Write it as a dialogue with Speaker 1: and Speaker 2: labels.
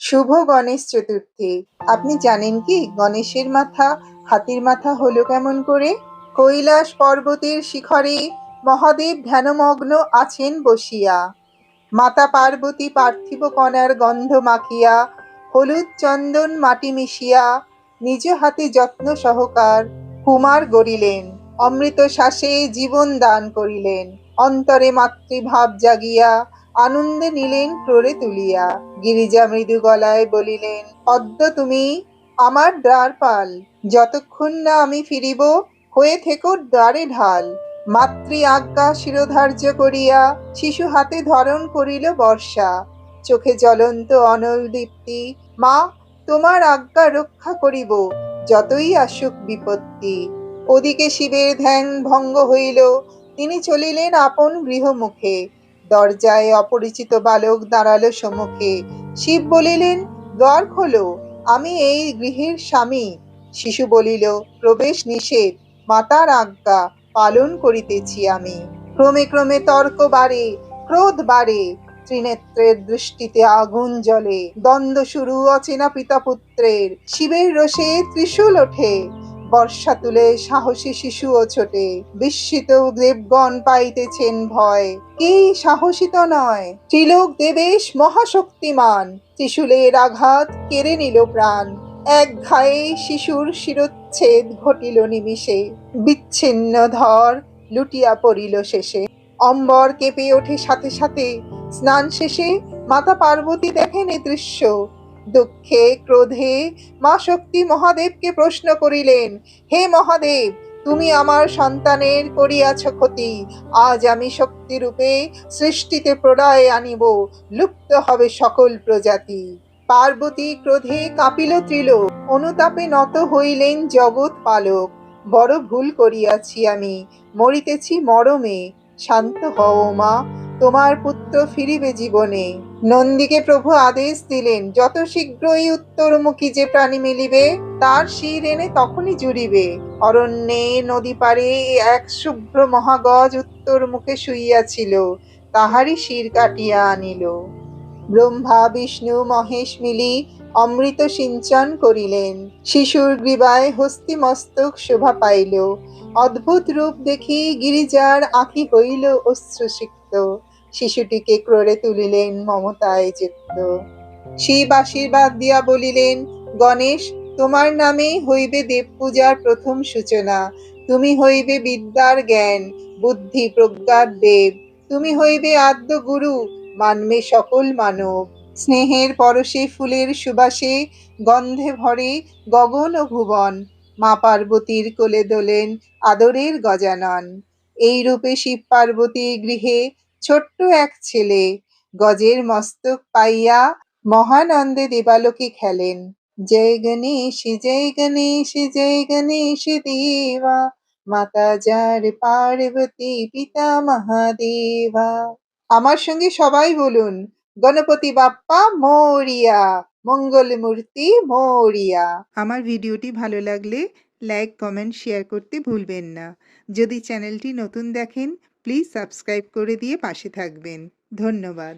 Speaker 1: শুভ গণেশ চতুর্থী। আপনি জানেন কি, গণেশের মাথা, হাতির মাথা হলো কেমন করে? কৈলাস পর্বতের শিখরে মহাদেব ধ্যানমগ্ন আছেন বসিয়া। মাতা পার্বতী পার্থিব কণার গন্ধ মাখিয়া, হলুদ চন্দন মাটি মিশিয়া, নিজ হাতে যত্ন সহকার কুমার গড়িলেন অমৃত শ্বাসে জীবন দান করিলেন, অন্তরে মাতৃভাব জাগিয়া আনন্দে নিলেন ক্রোড়ে তুলিয়া। গিরিজা মৃদু গলায় বলিলেন, অদ্য তুমি আমার দ্বারপাল যতক্ষণ না আমি ফিরিব, হয়ে থেকো দ্বারে ঢাল। মাতৃ আজ্ঞা শিরোধার্য করিয়া শিশু হাতে ধরণ করিল বর্ষা। চোখে জ্বলন্ত অনল দীপ্তি, মা, তোমার আজ্ঞা রক্ষা করিব, যতই আসুক বিপত্তি। ওদিকে শিবের ধ্যান ভঙ্গ হইল, তিনি চলিলেন আপন গৃহমুখে। দরজায় অপরিচিত বালক দাঁড়াল সম্মুখে। শিব বলিলেন, দ্বার খোলো, আমি এই গৃহের স্বামী। শিশু বলিল, প্রবেশ নিষেধ, মাতার আজ্ঞা পালন করিতেছি আমি। ক্রমে ক্রমে তর্ক বাড়ে, ক্রোধ বাড়ে, ত্রিনেত্রের দৃষ্টিতে আগুন জ্বলে। দ্বন্দ্ব শুরু অচেনা পিতা পুত্রের শিবের রোষে ত্রিশূল ওঠে। বর্ষা তুলে সাহসী শিশুও ছোটে। বিস্মিত দেবগণ পাইতেছেন ভয়। কি সাহসিত নয়? ত্রিলোক দেবেশ মহাশক্তিমান। ত্রিশূলের আঘাত কেড়ে নিল প্রাণ। এক ঘায়ে শিশুর শিরচ্ছেদ ঘটিল নিমিষে। বিচ্ছিন্ন ধর লুটিয়া পড়িল শেষে। অম্বর কেঁপে ওঠে সাথে সাথে। স্নান শেষে মাতা পার্বতী দেখেন এ দৃশ্য। দুঃখে, ক্রোধে মা শক্তি মহাদেবকে প্রশ্ন করিলেন, হে মহাদেব, তুমি আমার সন্তানের করিয়াছ ক্ষতি। আজ আমি শক্তিরূপে সৃষ্টিতে প্রলয় আনিব, লুপ্ত হবে সকল প্রজাতি। পার্বতী ক্রোধে কাঁপিল ত্রিলোক, অনুতাপে নত হইলেন জগৎ পালক। বড় ভুল করিয়াছি আমি, মরিতেছি মরমে। শান্ত হও মা, তোমার পুত্র ফিরিবে জীবনে। নন্দীকে প্রভু আদেশ দিলেন, যত শীঘ্রই উত্তরমুখী যে প্রাণী মিলিবে, তার শির এনে তখনই জুড়িবে। অরণ্যে, নদী পারে এক শুভ্র মহাগজ উত্তর মুখে শুইয়াছিল, তাহারই শির কাটিয়া আনিল। ব্রহ্মা, বিষ্ণু, মহেশ মিলি অমৃত সিঞ্চন করিলেন। শিশুর গ্রীবায় হস্তি মস্তক শোভা পাইল। অদ্ভুত রূপ দেখি গিরিজার আঁখি হইল অশ্রুসিক্ত। শিশুটিকে ক্রোড়ে তুলিলেন মমতায় যুক্ত শিব আশীর্বাদ দিয়া বলিলেন, গণেশ, তোমার নামে হইবে দেব পূজার প্রথম সূচনা। তুমি হইবে বিদ্যার জ্ঞান, বুদ্ধি প্রজ্ঞার দেব। তুমি হইবে আদ্য গুরু, মানবে সকল মানব। স্নেহের পরশে ফুলের সুবাসে গন্ধে ভরে গগন ও ভুবন। মা পার্বতীর কোলে দোলেন আদরের গজানন। এই রূপে শিব পার্বতী গৃহে ছোট্ট এক ছেলে। গজের মস্তক পাইয়া মহানন্দে দেবালোকে খেলেন। জয় গণেশ জয় গণেশ জয় গণেশ দেবা। মাতা যার পার্বতী, পিতা মহাদেবা। আমার সঙ্গে সবাই বলুন, গণপতি বাপ্পা মরিয়া, মঙ্গল মূর্তি মরিয়া।
Speaker 2: আমার ভিডিওটি ভালো লাগলে লাইক, কমেন্ট, শেয়ার করতে ভুলবেন না। যদি চ্যানেলটি নতুন দেখেন প্লিজ সাবস্ক্রাইব করে দিয়ে পাশে থাকবেন। ধন্যবাদ।